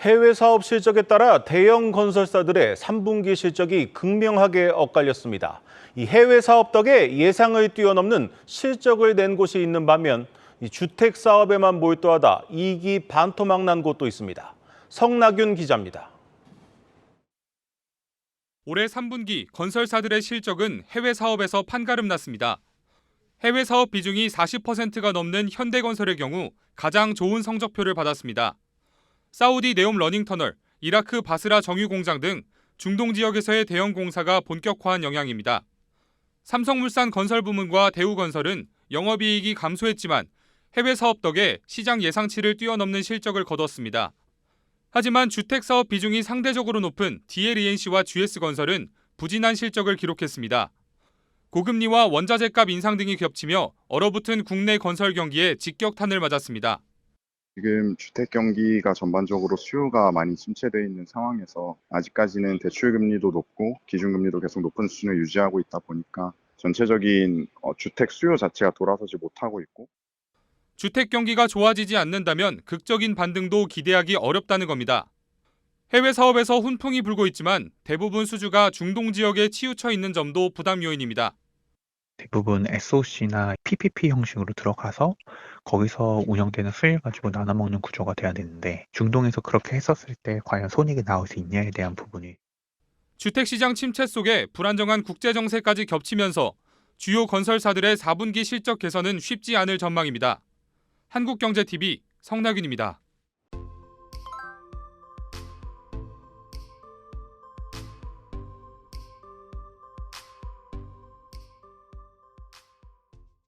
해외 사업 실적에 따라 대형 건설사들의 3분기 실적이 극명하게 엇갈렸습니다. 이 해외 사업 덕에 예상을 뛰어넘는 실적을 낸 곳이 있는 반면 이 주택 사업에만 몰두하다 이익이 반토막 난 곳도 있습니다. 성나균 기자입니다. 올해 3분기 건설사들의 실적은 해외 사업에서 판가름 났습니다. 해외 사업 비중이 40%가 넘는 현대건설의 경우 가장 좋은 성적표를 받았습니다. 사우디 네옴 러닝 터널, 이라크 바스라 정유 공장 등 중동 지역에서의 대형 공사가 본격화한 영향입니다. 삼성물산 건설 부문과 대우건설은 영업이익이 감소했지만 해외 사업 덕에 시장 예상치를 뛰어넘는 실적을 거뒀습니다. 하지만 주택 사업 비중이 상대적으로 높은 DLENC와 GS건설은 부진한 실적을 기록했습니다. 고금리와 원자재값 인상 등이 겹치며 얼어붙은 국내 건설 경기에 직격탄을 맞았습니다. 지금 주택 경기가 전반적으로 수요가 많이 침체되어 있는 상황에서 아직까지는 대출 금리도 높고 기준 금리도 계속 높은 수준을 유지하고 있다 보니까 전체적인 어, 주택 수요 자체가 돌아서지 못하고 있고 주택 경기가 좋아지지 않는다면 극적인 반등도 기대하기 어렵다는 겁니다. 해외 사업에서 훈풍이 불고 있지만 대부분 수주가 중동 지역에 치우쳐 있는 점도 부담 요인입니다. 대부분 SOC나 PPP 형식으로 들어가서 거기서 운영되는 수익 가지고 나눠 먹는 구조가 돼야 되는데 중동에서 그렇게 했었을 때 과연 손익이 나올 수 있냐에 대한 부분이 주택 시장 침체 속에 불안정한 국제 정세까지 겹치면서 주요 건설사들의 4분기 실적 개선은 쉽지 않을 전망입니다. 한국경제TV 성나균입니다.